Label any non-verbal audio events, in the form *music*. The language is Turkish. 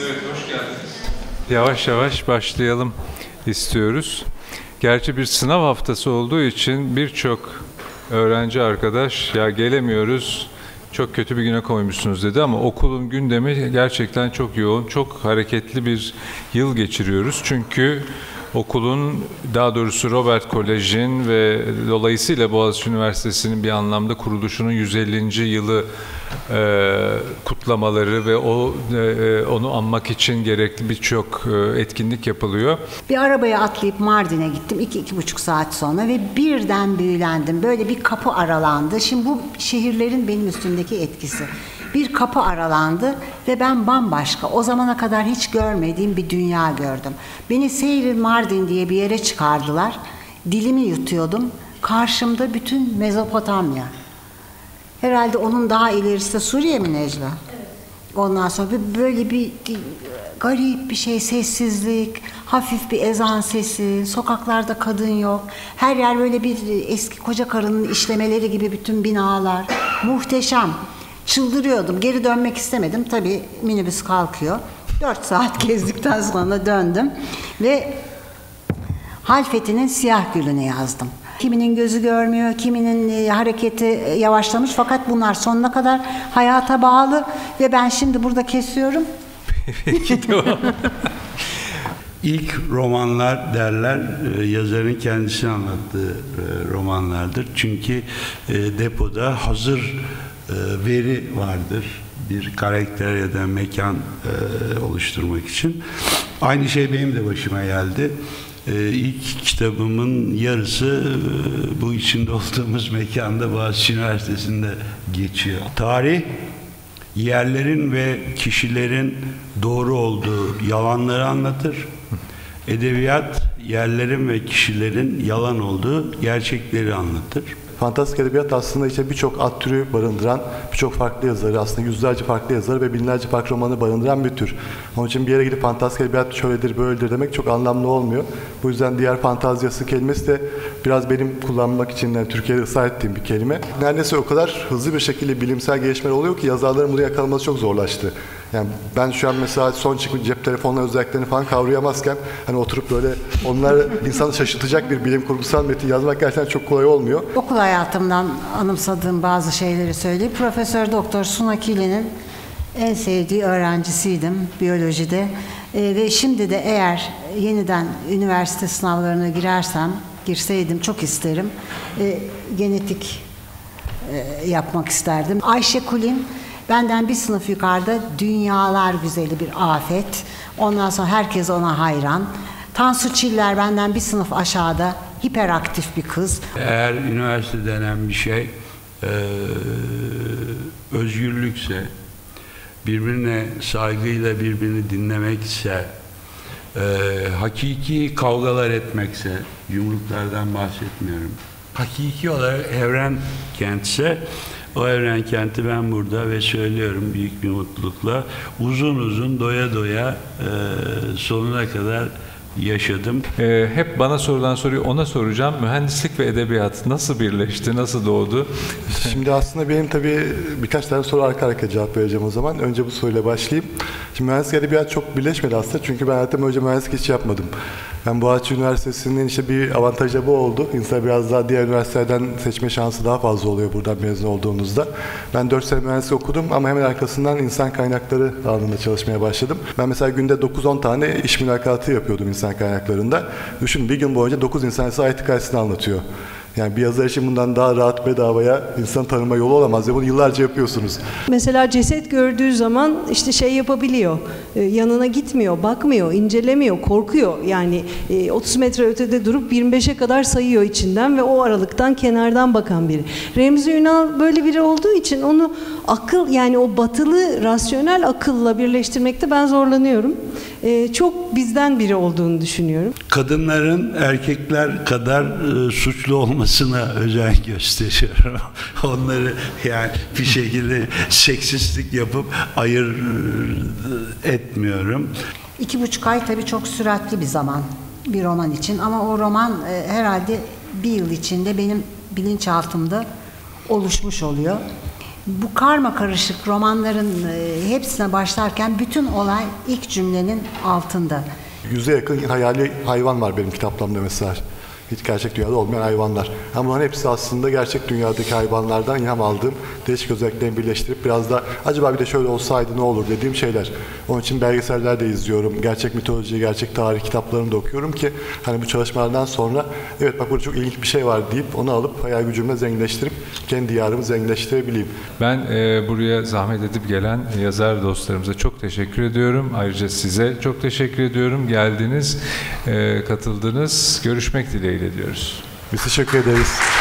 Evet, hoş geldiniz. Yavaş yavaş başlayalım istiyoruz. Gerçi bir sınav haftası olduğu için birçok öğrenci arkadaş ya gelemiyoruz, çok kötü bir güne koymuşsunuz dedi ama okulun gündemi gerçekten çok yoğun, çok hareketli bir yıl geçiriyoruz. Çünkü okulun daha doğrusu Robert Kolej'in ve dolayısıyla Boğaziçi Üniversitesi'nin bir anlamda kuruluşunun 150. yılı e, kutlamaları ve o e, onu anmak için gerekli birçok e, etkinlik yapılıyor. Bir arabaya atlayıp Mardin'e gittim iki, iki buçuk saat sonra ve birden büyülendim. Böyle bir kapı aralandı. Şimdi bu şehirlerin benim üstümdeki etkisi. Bir kapı aralandı ve ben bambaşka, o zamana kadar hiç görmediğim bir dünya gördüm. Beni Seyri Mardin diye bir yere çıkardılar. Dilimi yutuyordum. Karşımda bütün Mezopotamya. Herhalde onun daha ilerisi de Suriye mi Necla? Ondan sonra bir- böyle bir garip bir şey, sessizlik, hafif bir ezan sesi, sokaklarda kadın yok. Her yer böyle bir eski koca karının işlemeleri gibi bütün binalar. Muhteşem. Çıldırıyordum. Geri dönmek istemedim. Tabii minibüs kalkıyor. Dört saat *laughs* gezdikten sonra döndüm. Ve Halfeti'nin siyah gülünü yazdım. Kiminin gözü görmüyor, kiminin e, hareketi e, yavaşlamış fakat bunlar sonuna kadar hayata bağlı ve ben şimdi burada kesiyorum. Peki devam. *laughs* İlk romanlar derler e, yazarın kendisi anlattığı romanlardır. Çünkü depoda hazır veri vardır bir karakter ya da mekan e, oluşturmak için. Aynı şey benim de başıma geldi. E, ilk kitabımın yarısı e, bu içinde *laughs* olduğumuz mekanda Boğaziçi Üniversitesi'nde geçiyor. Tarih yerlerin ve kişilerin doğru olduğu yalanları anlatır. Edebiyat yerlerin ve kişilerin yalan olduğu gerçekleri anlatır. Fantastik edebiyat aslında işte birçok at türü barındıran, birçok farklı yazarı, aslında yüzlerce farklı yazarı ve binlerce farklı romanı barındıran bir tür. Onun için bir yere gidip fantastik edebiyat şöyledir, böyledir demek çok anlamlı olmuyor. Bu yüzden diğer fantaziyası kelimesi de biraz benim kullanmak için yani Türkiye'de ısrar ettiğim bir kelime. Neredeyse o kadar hızlı bir şekilde bilimsel gelişmeler oluyor ki yazarların bunu yakalaması çok zorlaştı. Yani ben şu an mesela son çıkmış cep telefonları özelliklerini falan kavrayamazken hani oturup böyle onları *laughs* insanı şaşırtacak bir bilim kurgusal metin yazmak gerçekten çok kolay olmuyor. Okul hayatımdan anımsadığım bazı şeyleri söyleyeyim. Profesör Doktor Suna Kili'nin en sevdiği öğrencisiydim biyolojide. Ee, ve şimdi de eğer yeniden üniversite sınavlarına girersem, girseydim çok isterim. Ee, genetik e, yapmak isterdim. Ayşe Kulin benden bir sınıf yukarıda dünyalar güzeli bir afet. Ondan sonra herkes ona hayran. Tansu Çiller benden bir sınıf aşağıda hiperaktif bir kız. Eğer üniversite denen bir şey eee, özgürlükse, birbirine saygıyla birbirini dinlemekse, eee, hakiki kavgalar etmekse, yumruklardan bahsetmiyorum. Hakiki olarak evren kentse, o evren kenti ben burada ve söylüyorum büyük bir mutlulukla uzun uzun doya doya eee, sonuna kadar yaşadım. Ee, hep bana sorulan soruyu ona soracağım. Mühendislik ve edebiyat nasıl birleşti, nasıl doğdu? Şimdi aslında benim tabii birkaç tane soru arka arkaya cevap vereceğim o zaman. Önce bu soruyla başlayayım. Şimdi mühendislik edebiyat çok birleşmedi aslında çünkü ben hayatım önce mühendislik hiç yapmadım. Ben Boğaziçi Üniversitesi'nin işte bir avantajı da bu oldu. İnsan biraz daha diğer üniversitelerden seçme şansı daha fazla oluyor buradan mezun olduğunuzda. Ben 4 sene mühendislik okudum ama hemen arkasından insan kaynakları alanında çalışmaya başladım. Ben mesela günde 9-10 tane iş mülakatı yapıyordum insan kaynaklarında. Düşün bir gün boyunca 9 insan size IT hikayesini anlatıyor. Yani bir yazar için bundan daha rahat bedavaya insan tanıma yolu olamaz ve bunu yıllarca yapıyorsunuz. Mesela ceset gördüğü zaman işte şey yapabiliyor. e, Yanına gitmiyor, bakmıyor, incelemiyor, korkuyor. Yani e, 30 metre ötede durup 25'e kadar sayıyor içinden ve o aralıktan kenardan bakan biri. Remzi Ünal böyle biri olduğu için onu akıl yani o batılı rasyonel akılla birleştirmekte ben zorlanıyorum. E, Çok bizden biri olduğunu düşünüyorum. kadınların erkekler kadar e, suçlu olmasına özen gösteriyorum. *laughs* Onları yani bir şekilde seksistlik yapıp ayır e, etmiyorum. İki buçuk ay tabii çok süratli bir zaman bir roman için ama o roman e, herhalde bir yıl içinde benim bilinçaltımda oluşmuş oluyor. Bu karma karışık romanların e, hepsine başlarken bütün olay ilk cümlenin altında. Yüze yakın hayali hayvan var benim kitaplarımda mesela. Hiç gerçek dünyada olmayan hayvanlar. Ama bunların hepsi aslında gerçek dünyadaki hayvanlardan ilham aldığım değişik özelliklerini birleştirip biraz da acaba bir de şöyle olsaydı ne olur dediğim şeyler. Onun için belgeseller de izliyorum. Gerçek mitoloji, gerçek tarih kitaplarını da okuyorum ki hani bu çalışmalardan sonra evet bak burada çok ilginç bir şey var deyip onu alıp hayal gücümle zenginleştirip kendi diyarımı zenginleştirebileyim. Ben e, buraya zahmet edip gelen yazar dostlarımıza çok teşekkür ediyorum. Ayrıca size çok teşekkür ediyorum. Geldiniz, e, katıldınız. Görüşmek dileğiyle diyoruz. Biz teşekkür ederiz.